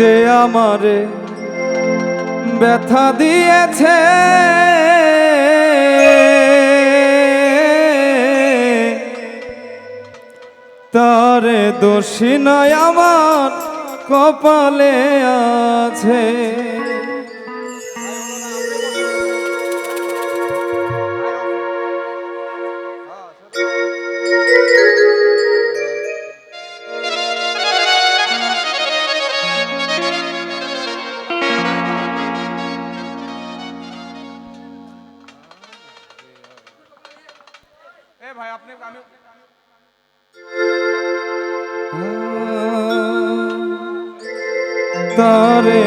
যে আমারে ব্যথা দিয়েছে। তারে দোষী নয় আমার কপালে আছে। আপনি আমি তারে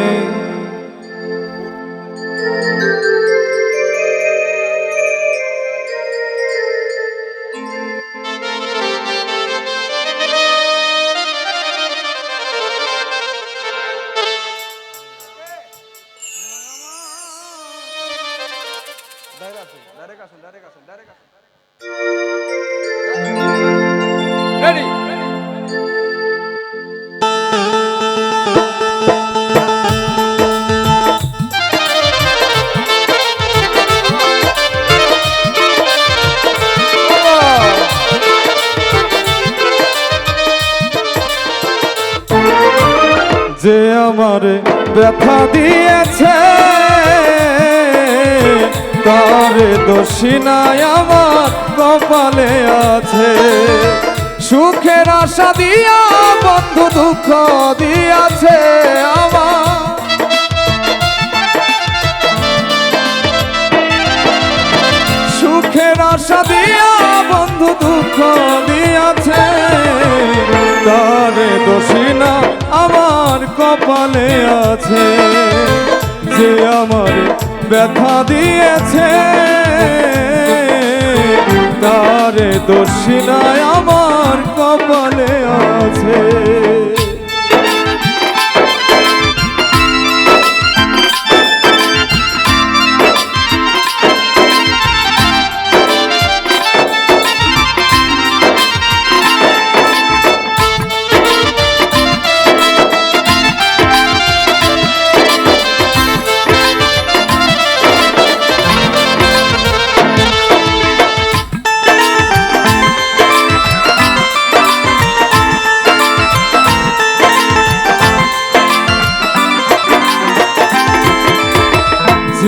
ডাইরেক্ট আসুন ডাইরেক্ট আসুন ডাইরেক্ট আসুন। যে আমারে ব্যথা দিয়েছে তারে দোষী নাই আমার, কপালে আছে। সুখের আশা দিয়া, বন্ধু দুঃখ দিয়াছে আমার। সুখের আশা দিয়া, বন্ধু দুঃখ দিয়াছে। তারে দোষী না আমার, কপালে আছে। যে আমার ব্যথা দিয়েছে। তারে দোষী নাই আমার কপালে আছে।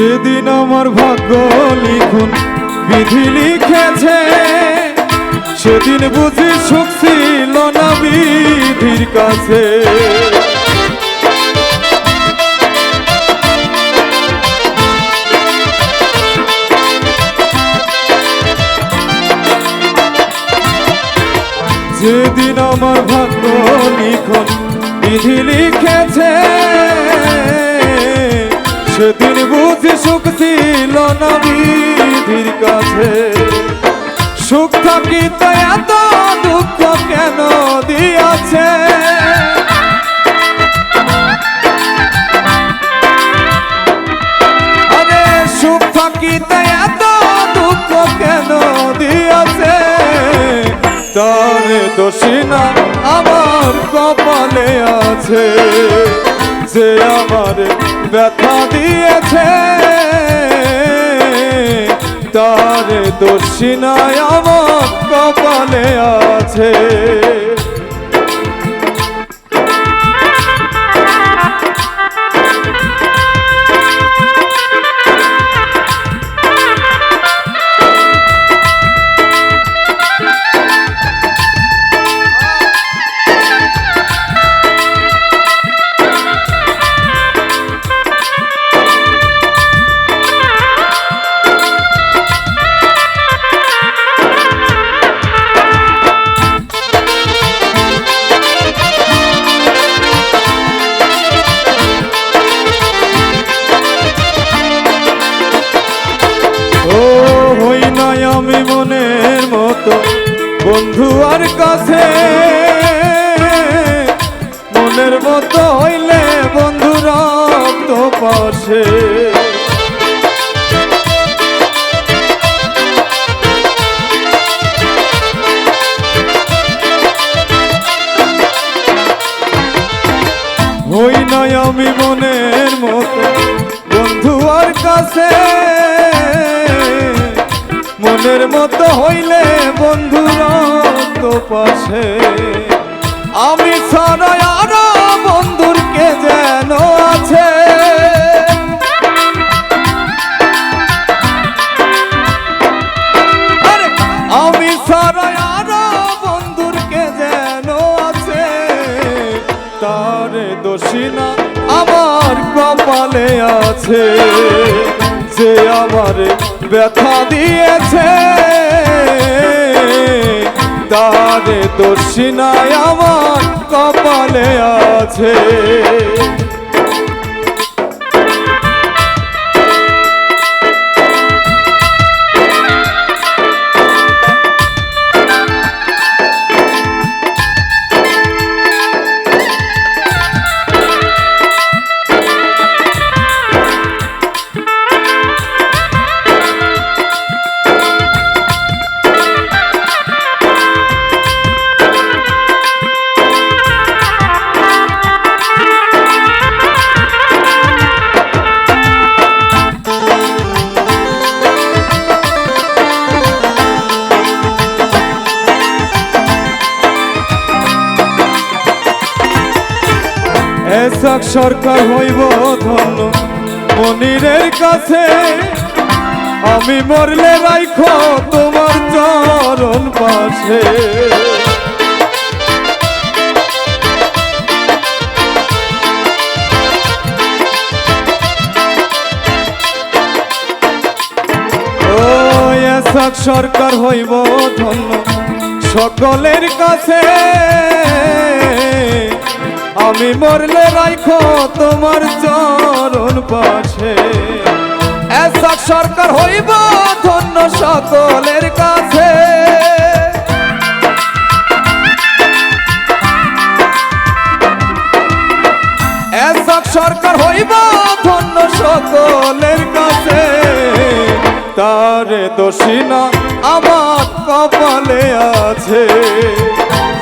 যেদিন আমার ভাগ্য লিখুন, বিধি লিখেছে, সেদিন বুঝি সুখ ছিল না বিধির কাছে। যেদিন আমার ভাগ্য লিখন, বিধি লিখেছে সেদিন বুঝি সুখ ছিল না বিধির কাছে। সুখ সুখ থাকিতে এত, দুঃখ কেন দিয়াছে? তারে দোষী না আমার কপালে আছে। যে আমার ব্যথা দিয়েছে তার দোষী নয় আমার কপালে আছে। মতো বন্ধু আর কাছে। মনের মতো হইলে বন্ধু রক্ত পাশে। হই নাই আমি মনের মতো বন্ধু আর কাছে। মনের মতো হইলে বন্ধুর তো পাশে। আমি ছাড়া আরও বন্ধুর কে যেন আছে। আমি ছাড়া আরও বন্ধুর কে যেন আছে। তারে দোষী না, আমার কপালে আছে। যে আমার ব্যথা দিয়েছে। তারে দোষী নাই আমার কপালে আছে। এসক সরকার হইব ধন্য। মনিরের কাছে আমি মরলে রাইখো তোমার চরণ পাশে। সরকার হইব ধন্য। সকলের কাছে আমি মরলে রাইখো তোমার চরণ পাশে। এসক সরকার হইব ধন্য সকলের কাছে। এসক সরকার হইব ধন্য সকলের কাছে। তারে দোষিনা আমার কপালে আছে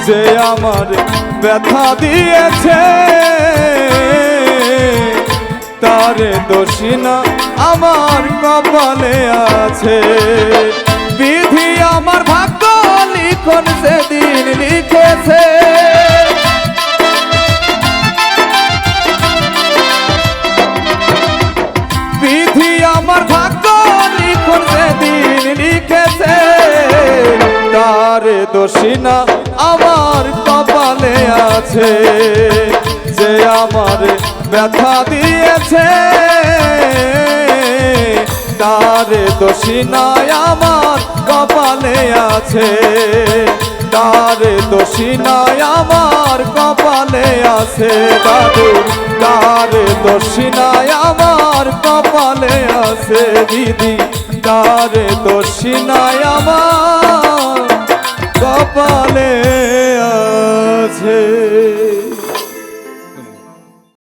যে আমার ব্যথা দিয়েছে। তারে দোষী না, আমার কপালে আছে। বিধি আমার ভাগ্য লিখন সেদিন লিখেছে। তার দোষী না, আমার কপালে আছে যে আমার ব্যথা দিয়েছে। তার দোষী আমার কপালে আছে। তার দোষী আমার কপালে আছে। দাদু তার দোষী আমার কপালে আছে। দিদি তার দোষী আমার কপালে আছে।